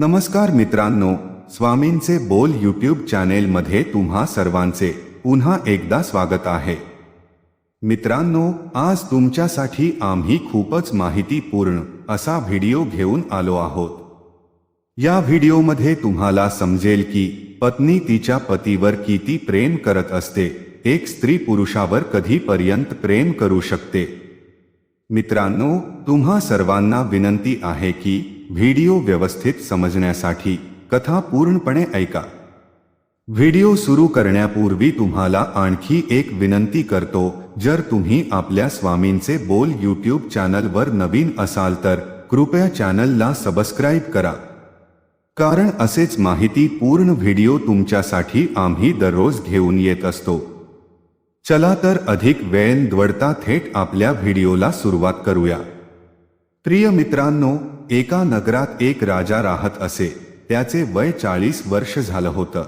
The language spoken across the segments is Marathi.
नमस्कार मित्रांनो, स्वामींचे बोल यूट्यूब चॅनेलमध्ये तुम्हा सर्वांचे पुन्हा एकदा स्वागत आहे. मित्रांनो, आज तुमच्यासाठी आम्ही खूपच माहितीपूर्ण असा व्हिडिओ घेऊन आलो आहोत. या व्हिडिओमध्ये तुम्हाला समजेल की पत्नी तिच्या पतीवर किती प्रेम करत असते, एक स्त्री पुरुषावर कधीपर्यंत प्रेम करू शकते. मित्रांनो, तुम्हा सर्वांना विनंती आहे की व्हिडिओ व्यवस्थित समजण्यासाठी कथा पूर्णपणे ऐका. व्हिडिओ सुरू करण्यापूर्वी तुम्हाला आणखी एक विनंती करतो जर तुम्ही आपल्या स्वामींचे बोल यूट्यूब चॅनलवर नवीन असाल तर कृपया चॅनलला सबस्क्राईब करा. कारण असेच माहिती पूर्ण व्हिडिओ तुमच्यासाठी आम्ही दररोज घेऊन येत असतो. चला तर अधिक वेळ द्वडता थेट आपल्या व्हिडिओला सुरुवात करूया. प्रिय मित्रांनो एका नगरात एक राजा राहत असे. त्याचे वय चाळीस वर्ष झालं होतं.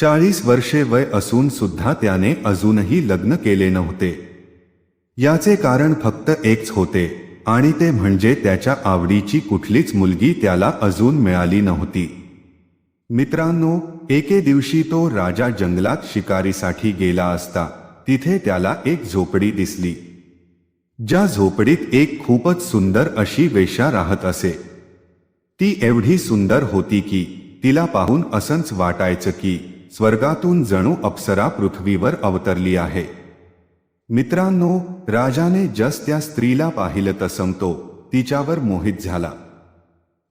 चाळीस वर्षे वय असून सुद्धा त्याने अजूनही लग्न केले नव्हते. याचे कारण फक्त एकच होते आणि ते म्हणजे त्याच्या आवडीची कुठलीच मुलगी त्याला अजून मिळाली नव्हती. मित्रांनो एके दिवशी तो राजा जंगलात शिकारीसाठी गेला असता. तिथे त्याला एक झोपडी दिसली. ज्या झोपडीत एक खूपच सुंदर अशी वेशा राहत असे. ती एवढी सुंदर होती की तिला पाहून असंच वाटायचं की स्वर्गातून जणू अप्सरा पृथ्वीवर अवतरली आहे. मित्रांनो राजाने जस त्या स्त्रीला पाहिलं तसं तो तिच्यावर मोहित झाला.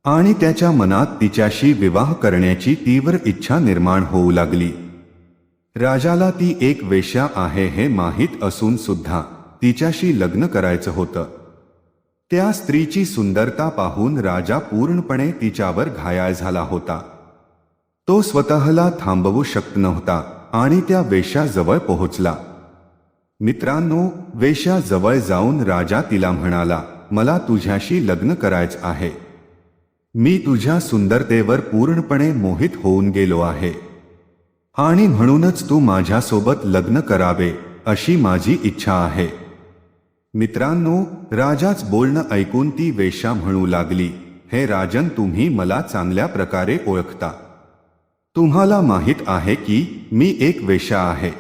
आणि त्याच्या मनात तिच्याशी विवाह करण्याची तीव्र इच्छा निर्माण होऊ लागली. राजाला ती एक वेश्या आहे हे माहीत असून सुद्धा तिच्याशी लग्न करायचं होतं. त्या स्त्रीची सुंदरता पाहून राजा पूर्णपणे तिच्यावर घायाळ झाला होता. तो स्वतःला थांबवू शकत नव्हता आणि त्या वेश्याजवळ पोहोचला. मित्रांनो वेश्या जवळ जाऊन राजा तिला म्हणाला मला तुझ्याशी लग्न करायचं आहे. मी तुझ्या सुंदरतेवर पूर्णपणे मोहित होऊन गेलो आहे. आणि म्हणूनच तू माझ्यासोबत लग्न करावे अशी माझी इच्छा आहे. मित्रांनो राजाच बोलणं ऐकून ती वेश्या म्हणू लागली हे राजन तुम्ही मला चांगल्या प्रकारे ओळखता. तुम्हाला माहीत आहे की मी एक वेश्या आहे.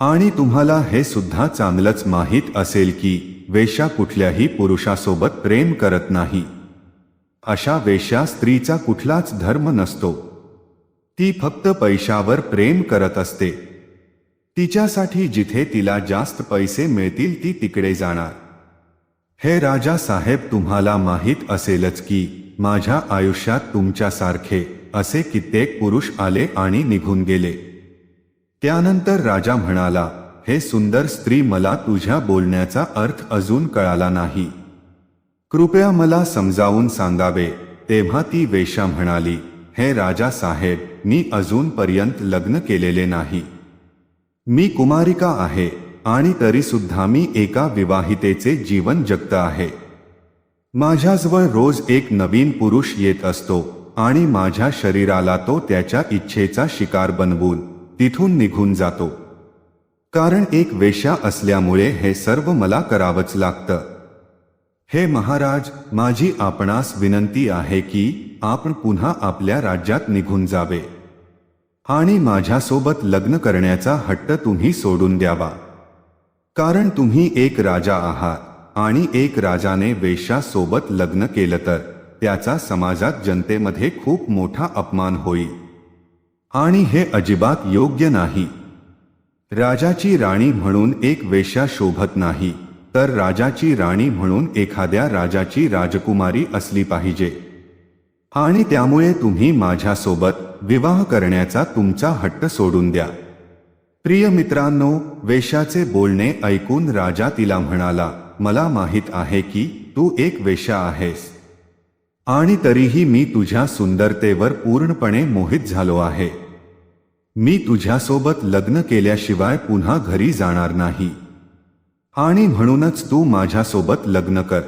आणि तुम्हाला हे सुद्धा चांगलंच माहीत असेल की वेश्या कुठल्याही पुरुषासोबत प्रेम करत नाही. अशा वेश्या स्त्रीचा कुठलाच धर्म नसतो. ती फक्त पैशावर प्रेम करत असते. तिच्यासाठी जिथे तिला जास्त पैसे मिळतील ती तिकडे जाणार. हे राजा साहेब तुम्हाला माहीत असेलच की माझ्या आयुष्यात तुमच्यासारखे असे कित्येक पुरुष आले आणि निघून गेले. त्यानंतर राजा म्हणाला हे सुंदर स्त्री मला तुझ्या बोलण्याचा अर्थ अजून कळाला नाही. कृपया मला समजावून सांगावे. तेव्हा ती वेश्या म्हणाली हे राजा साहेब मी अजूनपर्यंत लग्न केलेले नाही. मी कुमारिका आहे आणि तरी सुद्धा मी एका विवाहितेचे जीवन जगत आहे. माझ्याजवळ रोज एक नवीन पुरुष येत असतो आणि माझ्या शरीराला तो त्याच्या इच्छेचा शिकार बनवून तिथून निघून जातो. कारण एक वेश्या असल्यामुळे हे सर्व मला करावंच लागतं. हे महाराज माझी आपणास विनंती आहे की आपण पुन्हा आपल्या राज्यात निघून जावे. आणि माझ्यासोबत लग्न करण्याचा हट्ट तुम्ही सोडून द्यावा. कारण तुम्ही एक राजा आहात आणि एक राजाने वेश्यासोबत लग्न केलं तर त्याचा समाजात जनतेमध्ये खूप मोठा अपमान होईल. आणि हे अजिबात योग्य नाही. राजाची राणी म्हणून एक वेश्या शोभत नाही तर राजाची राणी म्हणून एखाद्या राजाची राजकुमारी असली पाहिजे. आणि त्यामुळे तुम्ही माझ्यासोबत विवाह करण्याचा तुमचा हट्ट सोडून द्या. प्रिय मित्रांनो वेशाचे बोलणे ऐकून राजा तिला म्हणाला मला माहीत आहे की तू एक वेशा आहेस. आणि तरीही मी तुझ्या सुंदरतेवर पूर्णपणे मोहित झालो आहे. मी तुझ्यासोबत लग्न केल्याशिवाय पुन्हा घरी जाणार नाही. आणि म्हणूनच तू माझ्यासोबत लग्न कर.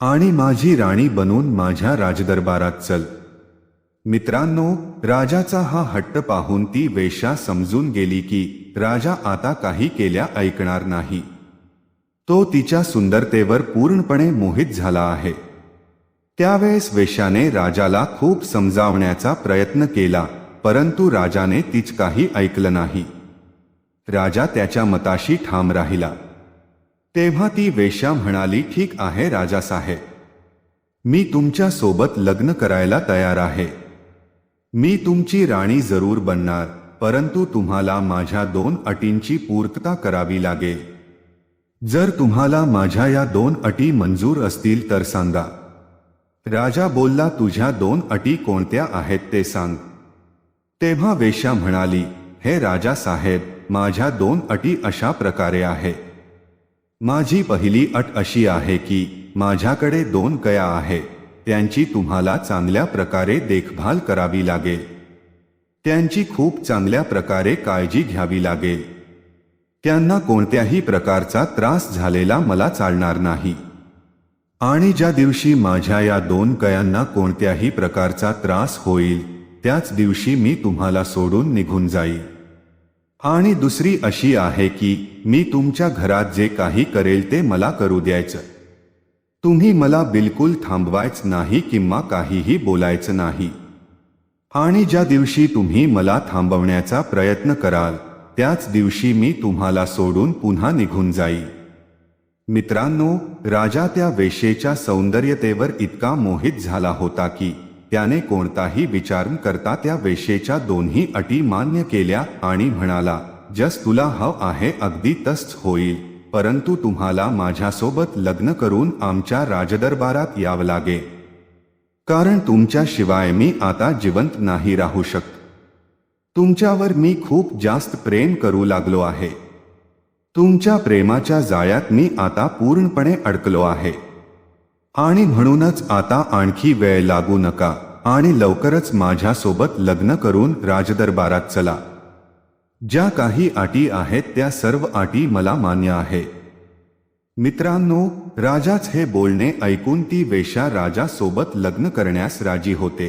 आणि माझी राणी बनून माझ्या राजदरबारात चल. मित्रांनो राजाचा हा हट्ट पाहून ती वेश्या समजून गेली की राजा आता काही केल्या ऐकणार नाही. तो तिच्या सुंदरतेवर पूर्णपणे मोहित झाला आहे. त्यावेळेस वेश्याने राजाला खूप समजावण्याचा प्रयत्न केला परंतु राजाने तीच काही ऐकलं नाही. राजा त्याच्या मताशी ठाम राहिला. तेव्हा ती वेश्या म्हणाली ठीक आहे राजासाहेब. मी तुमच्यासोबत लग्न करायला तयार आहे. मी तुमची राणी जरूर बनणार परंतु तुम्हाला माझ्या दोन अटींची पूर्तता करावी लागेल. जर तुम्हाला माझ्या या दोन अटी मंजूर असतील तर सांगा. राजा बोलला तुझ्या दोन अटी कोणत्या आहेत ते सांग. तेव्हा वेश्या म्हणाली हे राजा साहेब माझ्या दोन अटी अशा प्रकारे आहे. माझी पहिली अट अशी आहे की माझ्याकडे दोन कया आहेत त्यांची तुम्हाला चांगल्या प्रकारे देखभाल करावी लागेल. त्यांची खूप चांगल्या प्रकारे काळजी घ्यावी लागेल. त्यांना कोणत्याही प्रकारचा त्रास झालेला मला चालणार नाही. आणि ज्या दिवशी माझ्या या दोन कयांना कोणत्याही प्रकारचा त्रास होईल त्याच दिवशी मी तुम्हाला सोडून निघून जाईल. आणि दुसरी अशी आहे की मी तुमच्या घरात जे काही करेल ते मला करू द्यायचं. तुम्ही मला बिलकुल थांबवायच नाही किंवा काहीही बोलायचं नाही. आणि ज्या दिवशी तुम्ही मला थांबवण्याचा प्रयत्न कराल त्याच दिवशी मी तुम्हाला सोडून पुन्हा निघून जाई. मित्रांनो राजा त्या वेशेच्या सौंदर्यतेवर इतका मोहित झाला होता की त्याने कोणताही विचार करता त्या वेशेच्या दोन्ही अटी मान्य केल्या आणि म्हणाला जस तुला हव आहे अगदी तसच होईल. परंतु तुम्हाला माझ्यासोबत लग्न करून आमच्या राजदरबारात यावं लागे. कारण तुमच्याशिवाय मी आता जिवंत नाही राहू शकत तुमच्यावर मी खूप जास्त प्रेम करू लागलो आहे. तुमच्या प्रेमाच्या जाळ्यात मी आता पूर्णपणे अडकलो आहे. आणि म्हणूनच आता आणखी वेळ लागू नका आणि लवकरच माझ्यासोबत लग्न करून राजदरबारात चला. ज्या काही अटी आहेत त्या सर्व अटी मला मान्य आहे. मित्रांनो राजाच हे बोलणे ऐकून ती वेश्या राजासोबत लग्न करण्यास राजी होते.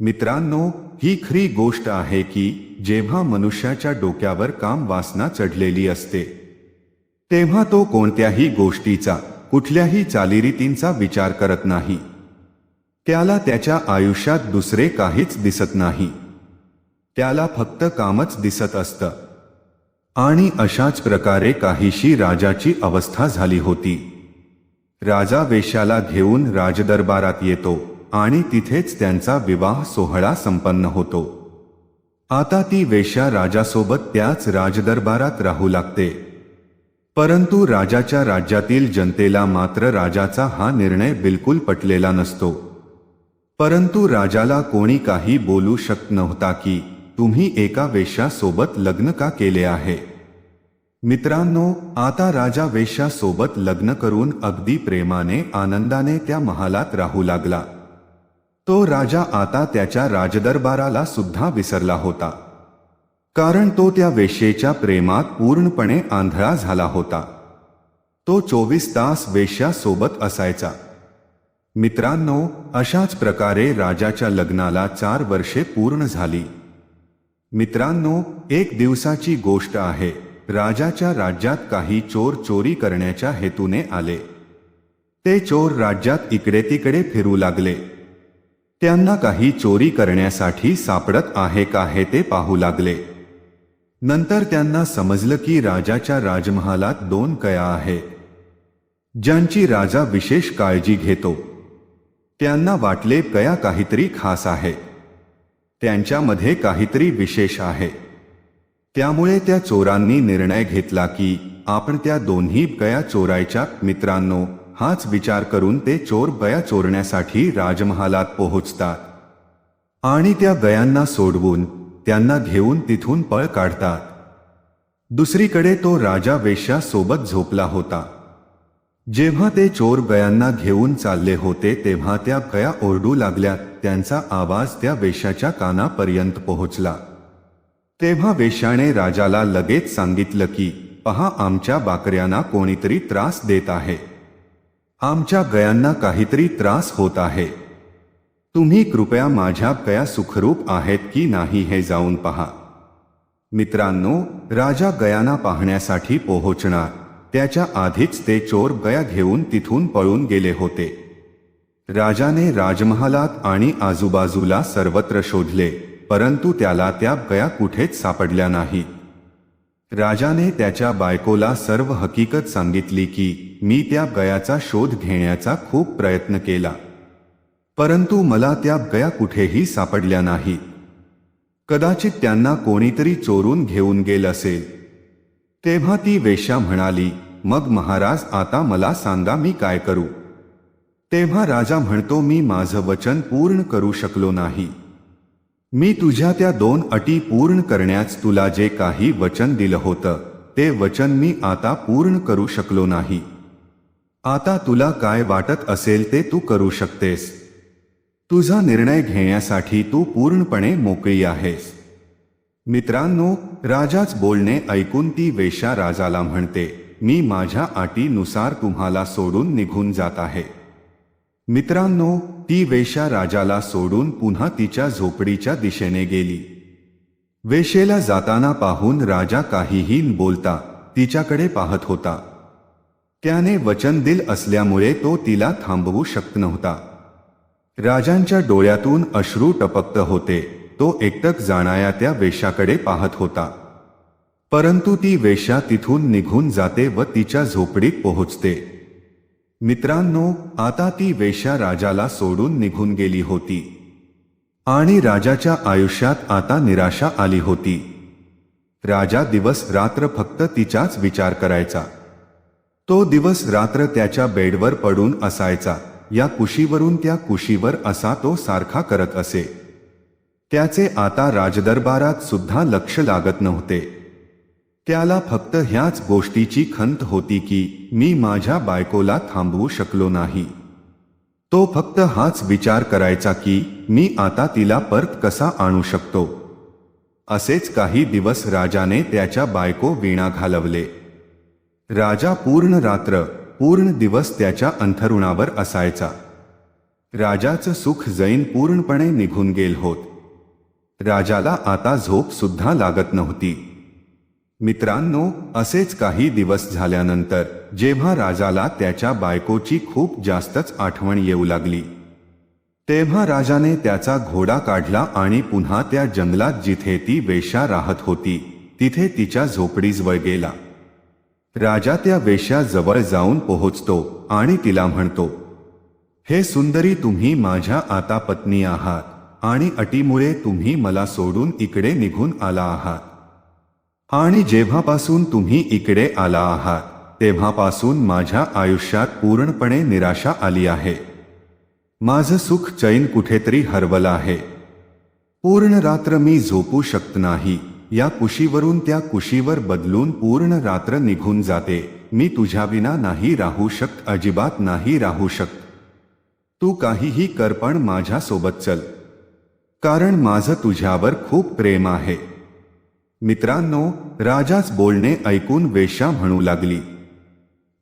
मित्रांनो ही खरी गोष्ट आहे की जेव्हा मनुष्याच्या डोक्यावर काम वासना चढलेली असते तेव्हा तो कोणत्याही गोष्टीचा कुठल्याही चालीरीतींचा विचार करत नाही. त्याला त्याच्या आयुष्यात दुसरे काहीच दिसत नाही. त्याला फक्त कामच दिसत असतं. आणि अशाच प्रकारे काहीशी राजाची अवस्था झाली होती. राजा वेश्याला घेऊन राजदरबारात येतो आणि तिथेच त्यांचा विवाह सोहळा संपन्न होतो. आता ती वेश्या राजासोबत त्याच राजदरबारात राहू लागते. परंतु राजाच्या राज्यातील जनतेला मात्र राजाचा हा निर्णय बिलकुल पटलेला नसतो. परंतु राजाला कोणी काही बोलू शकत नव्हता की तुम्ही एका वेश्यासोबत लग्न का केले आहे? मित्रांनो आता राजा वेश्यासोबत लग्न करून अगदी प्रेमाने आनंदाने त्या महालात राहू लागला. तो राजा आता त्याच्या राजदरबाराला सुद्धा विसरला होता. कारण तो त्या वेश्येच्या प्रेमात पूर्णपणे आंधळा झाला होता. तो चोवीस तास वेश्यासोबत असायचा. मित्रांनो अशाच प्रकारे राजाच्या लग्नाला चार वर्षे पूर्ण झाली. मित्रांनो एक दिवसाची गोष्ट आहे. राजाच्या राज्यात काही चोर चोरी करण्याच्या हेतूने आले. ते चोर राज्यात इकडे तिकडे फिरू लागले. त्यांना काही चोरी करण्यासाठी सापडत आहे का हे ते पाहू लागले. नंतर त्यांना समजलं की राजाच्या राजमहालात दोन कया आहे. ज्यांची राजा विशेष काळजी घेतो. त्यांना वाटले कया काहीतरी खास आहे. त्यांच्यामध्ये काहीतरी विशेष आहे. त्यामुळे त्या चोरांनी निर्णय घेतला की आपण त्या दोन्ही गया चोरायच्या मित्रांनो हाच विचार करून ते चोर गया चोरण्यासाठी राजमहालात पोहोचतात. आणि त्या गयांना सोडवून त्यांना घेऊन तिथून पळ काढतात. दुसरीकडे तो राजा वेश्यासोबत झोपला होता. जेव्हा ते चोर गयांना घेऊन चालले होते तेव्हा त्या गया ओरडू लागल्या. त्यांचा आवाज त्या वेशाच्या कानापर्यंत पोहोचला. तेव्हा वेश्याने राजाला लगेच सांगितलं की पहा आमच्या बाकऱ्यांना कोणीतरी त्रास देत आहे. आमच्या गयांना काहीतरी त्रास होत आहे. तुम्ही कृपया माझ्या गया सुखरूप आहेत की नाही हे जाऊन पहा. मित्रांनो राजा गयाना पाहण्यासाठी पोहोचणार. त्याच्या आधीच ते चोर गया घेऊन तिथून पळून गेले होते. राजाने राजमहालात आणि आजूबाजूला सर्वत्र शोधले परंतु त्याला त्या गया कुठेच सापडल्या नाही. राजाने त्याच्या बायकोला सर्व हकीकत सांगितली की मी त्या गयाचा शोध घेण्याचा खूप प्रयत्न केला. परंतु मला त्या गया कुठेही सापडल्या नाही. कदाचित त्यांना कोणीतरी चोरून घेऊन गेल असेल. तेव्हा ती वेश्या म्हणाली मग महाराज आता मला सांगा मी काय करू? तेव्हा राजा म्हणतो मी माझं वचन पूर्ण करू शकलो नाही. मी तुझ्या त्या दोन अटी पूर्ण करण्यास तुला जे काही वचन दिलं होतं ते वचन मी आता पूर्ण करू शकलो नाही. आता तुला काय वाटत असेल ते तू करू शकतेस. तुझा निर्णय घेण्यासाठी तू पूर्णपणे मोकळी आहेस. मित्रांनो राजाच बोलणे ऐकून ती वेशा राजाला म्हणते मी माझ्या अटीनुसार तुम्हाला सोडून निघून जात आहे. मित्रांनो ती वेशा राजाला सोडून पुन्हा तिच्या झोपडीच्या दिशेने गेली. वेशेला जाताना पाहून राजा काहीही बोलता तिच्याकडे पाहत होता. त्याने वचन दिल असल्यामुळे तो तिला थांबवू शकत नव्हता. राजांच्या डोळ्यातून अश्रू टपकत होते. तो एकटक जाणाया त्या वेश्याकडे पाहत होता. परंतु ती वेश्या तिथून निघून जाते व तिच्या झोपडीत पोहोचते. मित्रांनो आता ती वेश्या राजाला सोडून निघून गेली होती. आणि राजाच्या आयुष्यात आता निराशा आली होती. राजा दिवस रात्र फक्त तिचाच विचार करायचा. तो दिवस रात्र त्याच्या बेडवर पडून असायचा. या कुशीवरून त्या कुशीवर असा तो सारखा करत असे. त्याचे आता राजदरबारात सुद्धा लक्ष लागत नव्हते. त्याला फक्त ह्याच गोष्टीची खंत होती की मी माझ्या बायकोला थांबवू शकलो नाही. तो फक्त हाच विचार करायचा की मी आता तिला परत कसा आणू शकतो. असेच काही दिवस राजाने त्याच्या बायको वीणा घालवले. राजा पूर्ण रात्र पूर्ण दिवस त्याच्या अंथरुणावर असायचा. राजाचं सुख जैन पूर्णपणे निघून गेल होत. राजाला आता झोप सुद्धा लागत नव्हती. मित्रांनो असेच काही दिवस झाल्यानंतर जेव्हा राजाला त्याच्या बायकोची खूप जास्तच आठवण येऊ लागली. तेव्हा राजाने त्याचा घोडा काढला आणि पुन्हा त्या जंगलात जिथे ती वेश्या राहत होती तिथे तिच्या झोपडीजवळ गेला. राजा त्या वेश्या जवळ जाऊन पोहोचतो आणि तिला म्हणतो हे सुंदरी तुम्ही माझ्या आता पत्नी आहात. आणि अटीमुळे तुम्ही मला सोडून इकडे निघून आला आहात. आणि जेव्हापासून तुम्ही इकडे आला आहात तेव्हापासून माझ्या आयुष्यात पूर्णपणे निराशा आली आहे. माझं सुख चैन कुठेतरी हरवलं आहे. पूर्ण रात्र मी झोपू शकत नाही. या कुशीवरून त्या कुशीवर बदलून पूर्ण रात्र निघून जाते. मी तुझ्या विना नाही राहू शकत अजिबात नाही राहू शकत. तू काहीही कर पण माझ्यासोबत चल. कारण माझं तुझ्यावर खूप प्रेम आहे. मित्रांनो राजाच बोलणे ऐकून वेश्या म्हणू लागली.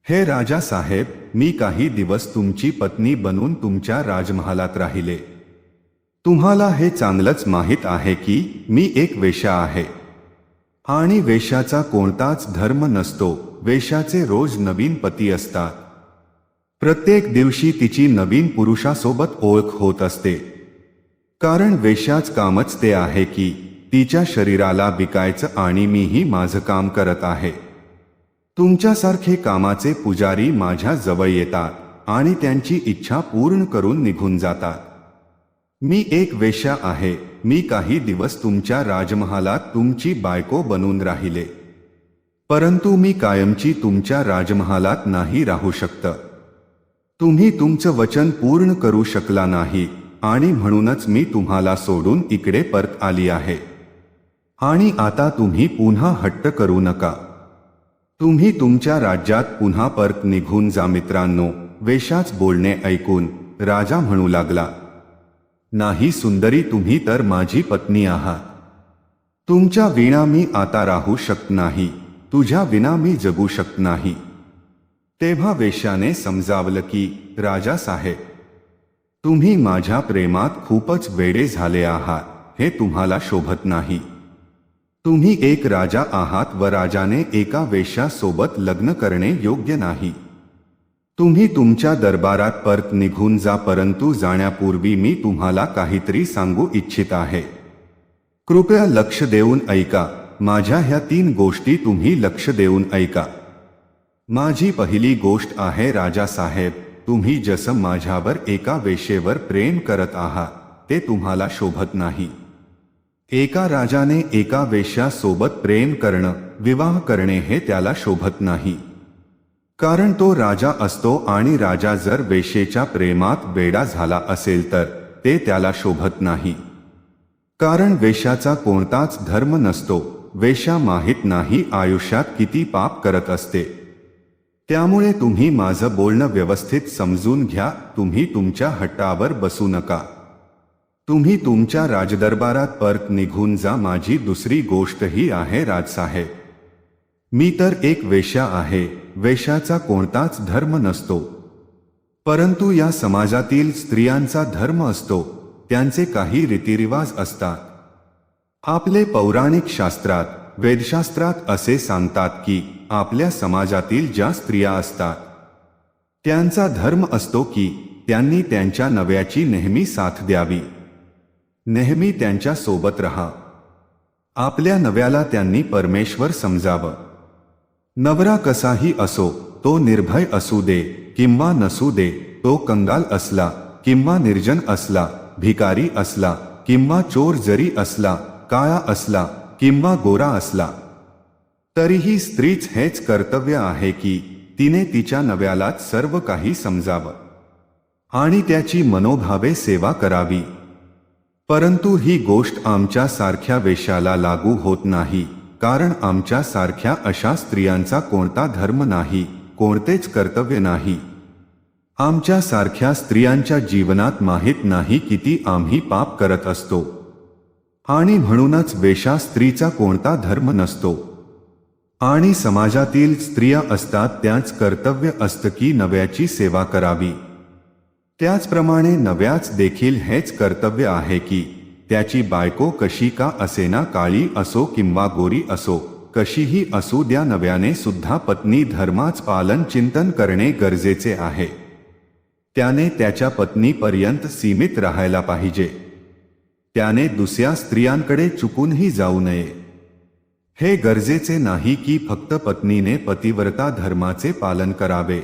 हे राजा साहेब मी काही दिवस तुमची पत्नी बनून तुमच्या राजमहालात राहिले. तुम्हाला हे चांगलंच माहीत आहे की मी एक वेशा आहे. आणि वेश्याचा कोणताच धर्म नसतो वेश्याचे रोज नवीन पती असतात. प्रत्येक दिवशी तिची नवीन पुरुषासोबत ओळख होत असते. कारण वेश्याच कामच ते आहे की तिच्या शरीराला विकायचं आणि मीही माझं काम करत आहे. तुमच्यासारखे कामाचे पुजारी माझ्या जवळ येतात आणि त्यांची इच्छा पूर्ण करून निघून जातात. मी एक वेश्या आहे मी काही दिवस तुमच्या राजमहालात तुमची बायको बनून राहिले. परंतु मी कायमची तुमच्या राजमहालात नाही राहू शकत. तुम्ही तुमचं वचन पूर्ण करू शकला नाही. आणि म्हणूनच मी तुम्हाला सोडून इकडे परत आली आहे. आणि आता तुम्ही पुन्हा हट्ट करू नका. तुम्ही तुमच्या राज्यात पुन्हा परत निघून जा मित्रांनो वेशाच बोलणे ऐकून राजा म्हणू लागला. नाही सुंदरी तुम्ही तर माझी पत्नी आहात. तुमच्या विणा मी आता राहू शकत नाही तुझ्या विना मी जगू शकत नाही. तेव्हा वेश्याने समजावलं की राजा साहेब तुम्ही माझ्या प्रेमात खूपच वेडे झाले आहात. हे तुम्हाला शोभत नाही. तुम्ही एक राजा आहात व राजाने एका वेश्यासोबत लग्न करणे योग्य नाही. तुम्ही तुमच्या दरबारात परत निघून जा परंतु जाण्यापूर्वी मी तुम्हाला काहीतरी सांगू इच्छित आहे. कृपया लक्ष देऊन ऐका. माझ्या ह्या तीन गोष्टी तुम्ही लक्ष देऊन ऐका. माझी पहिली गोष्ट आहे राजासाहेब तुम्ही जसं माझ्यावर एका वेशेवर प्रेम करत आहात ते तुम्हाला शोभत नाही. एका राजाने एका वेश्यासोबत प्रेम करणं विवाह करणे हे त्याला शोभत नाही. कारण तो राजा असतो आणि राजा जर वेशेच्या प्रेमात वेडा झाला असेल तर ते त्याला शोभत नाही. कारण वेशाचा कोणताच धर्म नसतो वेशा माहीत नाही आयुष्यात किती पाप करत असते. त्यामुळे तुम्ही माझं बोलणं व्यवस्थित समजून घ्या. तुम्ही तुमच्या हट्टावर बसू नका. तुम्ही तुमच्या राजदरबारात परत निघून जा. माझी दुसरी गोष्ट ही आहे राजसाहेब. मी तर एक वेश्या आहे. वेशाचा कोणताच धर्म नसतो. परंतु या समाजातील स्त्रियांचा धर्म असतो. त्यांचे काही रीतिरिवाज असतात. आपले पौराणिक शास्त्रात वेदशास्त्रात असे सांगतात की आपल्या समाजातील ज्या स्त्रिया असतात त्यांचा धर्म असतो की त्यांनी त्यांच्या नव्याची नेहमी साथ द्यावी. नेहमी त्यांच्यासोबत रहा. आपल्या नव्याला त्यांनी परमेश्वर समजावं. नवरा कसाही असो तो निर्भय असू दे किंवा नसू दे तो कंगाल असला किंवा निर्जन असला भिकारी असला किंवा चोर जरी असला काळा असला किंवा गोरा असला तरीही स्त्रीच हेच कर्तव्य आहे की तिने तिच्या नव्यालाच सर्व काही समजावं आणि त्याची मनोभावे सेवा करावी. परंतु ही गोष्ट आमच्या सारख्या वेशाला लागू होत नाही कारण आमच्या सारख्या अशा स्त्रियांचा कोणता धर्म नाही कोणतेच कर्तव्य नाही. आमच्या सारख्या स्त्रियांच्या जीवनात माहीत नाही किती आम्ही पाप करत असतो. आणि म्हणूनच वेशा स्त्रीचा कोणता धर्म नसतो. आणि समाजातील स्त्रिया असतात त्याच कर्तव्य असतं की नव्याची सेवा करावी. त्याचप्रमाणे नव्याच देखील हेच कर्तव्य आहे की त्याची बायको कशी का असेना काळी असो किंवा गोरी असो कशीही असू द्या नव्याने सुद्धा पत्नी धर्माच पालन चिंतन करणे गरजेचे आहे. त्याने त्याच्या पत्नीपर्यंत सीमित राहायला पाहिजे. त्याने दुसऱ्या स्त्रियांकडे चुकूनही जाऊ नये. हे गरजेचे नाही की फक्त पत्नीने पतिव्रता धर्माचे पालन करावे.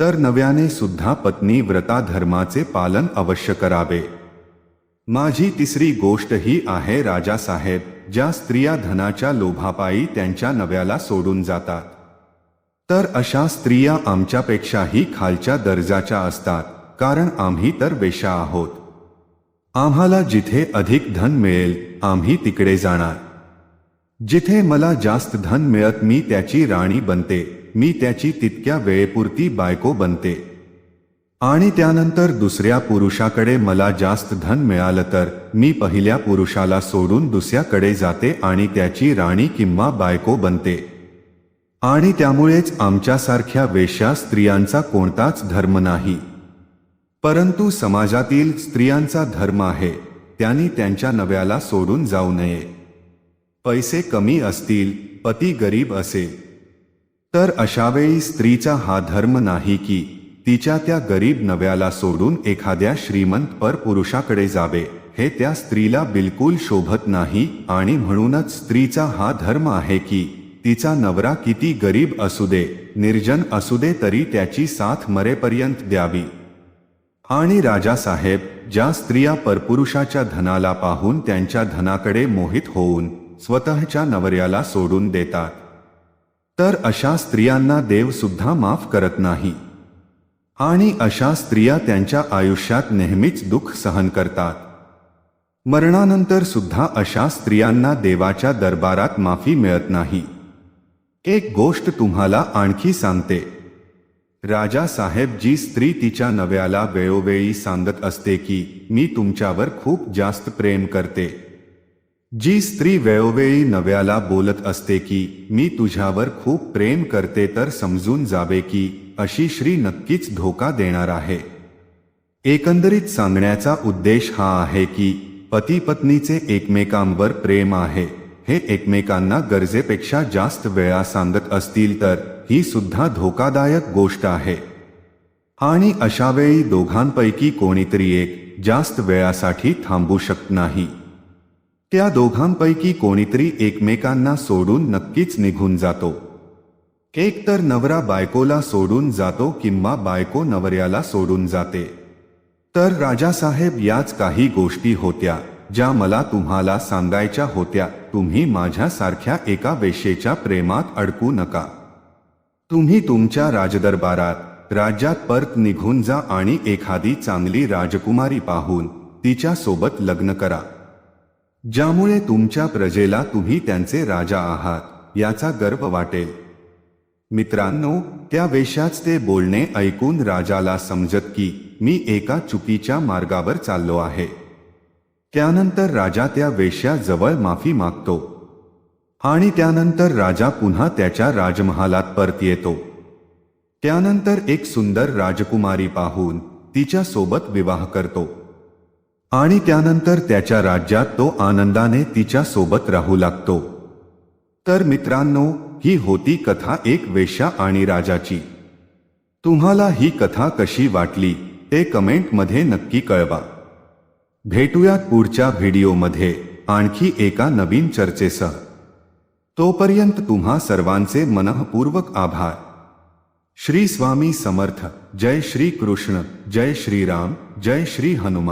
तर नव्याने सुद्धा पत्नी व्रता धर्माचे पालन अवश्य करावे. माझी तिसरी गोष्ट ही आहे राजासाहेब ज्या स्त्रिया धनाच्या लोभापायी त्यांच्या नव्याला सोडून जातात. तर अशा स्त्रिया आमच्यापेक्षाही खालच्या दर्जाच्या असतात कारण आम्ही तर वेशा आहोत. आम्हाला जिथे अधिक धन मिळेल आम्ही तिकडे जाणार. जिथे मला जास्त धन मिळत मी त्याची राणी बनते. मी त्याची तितक्या वेळेपुरती बायको बनते. आणि त्यानंतर दुसऱ्या पुरुषाकडे मला जास्त धन मिळालं तर मी पहिल्या पुरुषाला सोडून दुसऱ्याकडे जाते आणि त्याची राणी किंवा बायको बनते. आणि त्यामुळेच आमच्यासारख्या वेश्या स्त्रियांचा कोणताच धर्म नाही. परंतु समाजातील स्त्रियांचा धर्म आहे. त्यांनी त्यांच्या नव्याला सोडून जाऊ नये. पैसे कमी असतील पती गरीब असेल. तर अशावेळी स्त्रीचा हा धर्म नाही की तिच्या त्या गरीब नव्याला सोडून एखाद्या श्रीमंत पर पुरुषाकडे जावे. हे त्या स्त्रीला बिलकुल शोभत नाही आणि म्हणूनच स्त्रीचा हा धर्म आहे की तिचा नवरा किती गरीब असू दे निर्जन असू दे तरी त्याची साथ मरेपर्यंत द्यावी. आणि राजासाहेब ज्या स्त्रिया परपुरुषाच्या धनाला पाहून त्यांच्या धनाकडे मोहित होऊन स्वतःच्या नवऱ्याला सोडून देतात. तर अशा स्त्रियांना देव सुद्धा माफ करत नाही. आणि अशा स्त्रिया त्यांच्या आयुष्यात नेहमीच दुःख सहन करतात. मरणानंतर सुद्धा अशा स्त्रियांना देवाच्या दरबारात माफी मिळत नाही. एक गोष्ट तुम्हाला आणखी सांगते. राजा साहेब जी स्त्री तिच्या नव्याला वेळोवेळी सांगत असते की मी तुमच्यावर खूप जास्त प्रेम करते. जी स्त्री वेळोवेळी नव्याला बोलत असते की, मी तुझ्यावर खूप प्रेम करते तर समजून जावे की, अशी श्री नक्कीच धोका देणार आहे. एकंदरीत सांगण्याचा उद्देश हा आहे की पती पत्नीचे एकमेकांवर प्रेम आहे. हे एकमेकांना गरजेपेक्षा जास्त वेळा सांगत असतील तर, ही सुद्धा धोकादायक गोष्ट आहे. आणि अशावेळी दोघांपैकी कोणीतरी एक, जास्त वेळासाठी थांबू शकत नाही. त्या दोघांपैकी कोणीतरी एकमेकांना सोडून नक्कीच निघून जातो. एक तर नवरा बायकोला सोडून जातो किंवा बायको नवऱ्याला सोडून जाते. तर राजासाहेब याच काही गोष्टी होत्या ज्या मला तुम्हाला सांगायच्या होत्या तुम्ही माझ्यासारख्या एका वेशेच्या प्रेमात अडकू नका. तुम्ही तुमच्या राजदरबारात राज्यात परत निघून जा आणि एखादी चांगली राजकुमारी पाहून तिच्यासोबत लग्न करा. ज्यामुळे तुमच्या प्रजेला तुम्ही त्यांचे राजा आहात याचा गर्व वाटेल. मित्रांनो त्या वेशाच ते बोलणे ऐकून राजाला समजत की मी एका चुकीच्या मार्गावर चाललो आहे. त्यानंतर राजा त्या वेश्याजवळ माफी मागतो. आणि त्यानंतर राजा पुन्हा त्याच्या राजमहालात परत येतो. त्यानंतर एक सुंदर राजकुमारी पाहून तिच्या सोबत विवाह करतो. आणि त्यानंतर त्याच्या राज्यात तो आनंदाने तिच्या सोबत राहू लागतो. तर मित्रांनो, ही होती कथा एक वेश्या आणि राजाची. तुम्हाला ही कथा कशी वाटली, ते कमेंटमध्ये नक्की कळवा. भेटूयात पुढच्या व्हिडिओमध्ये, आणखी एका नवीन चर्चेसह. तोपर्यंत तुम्हा सर्वांचे मनःपूर्वक आभार. श्री स्वामी समर्थ, जय श्री कृष्ण, जय श्रीराम जय श्री हनुमान.